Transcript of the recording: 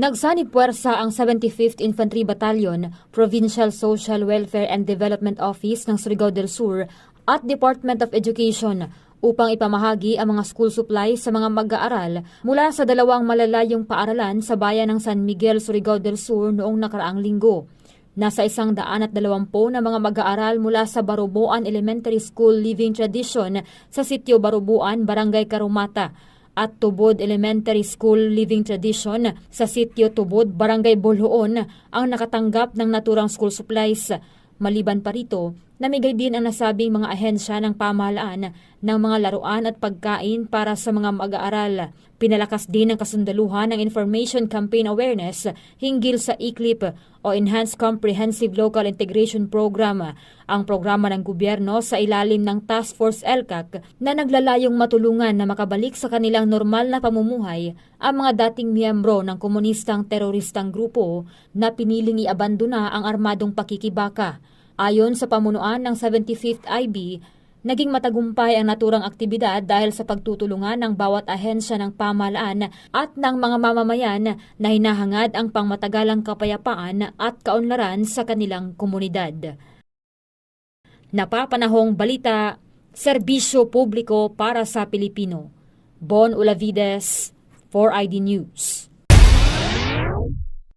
Nagsanib puwersa ang 75th Infantry Battalion, Provincial Social Welfare and Development Office ng Surigao del Sur at Department of Education upang ipamahagi ang mga school supplies sa mga mag-aaral mula sa dalawang malalayong paaralan sa bayan ng San Miguel, Surigao del Sur noong nakaraang linggo. Nasa isang daan at dalawampu na mga mag-aaral mula sa Barubuan Elementary School Living Tradition sa sitio Barubuan, Barangay Karumata at Tubod Elementary School Living Tradition sa sitio Tubod, Barangay Bolhoon ang nakatanggap ng naturang school supplies. Maliban pa rito, namigay din ang nasabing mga ahensya ng pamahalaan ng mga laruan at pagkain para sa mga mag-aaral. Pinalakas din ang kasundaluhan ng Information Campaign Awareness hinggil sa ICLIP o Enhanced Comprehensive Local Integration Program, ang programa ng gobyerno sa ilalim ng Task Force LCAC na naglalayong matulungan na makabalik sa kanilang normal na pamumuhay ang mga dating miyembro ng komunistang teroristang grupo na piniling iabandona ang armadong pakikibaka. Ayon sa pamunuan ng 75th IB, naging matagumpay ang naturang aktibidad dahil sa pagtutulungan ng bawat ahensya ng pamahalaan at ng mga mamamayan na hinahangad ang pangmatagalang kapayapaan at kaunlaran sa kanilang komunidad. Napapanahong balita, serbisyo publiko para sa Pilipino. Bon Olavides, 4ID News.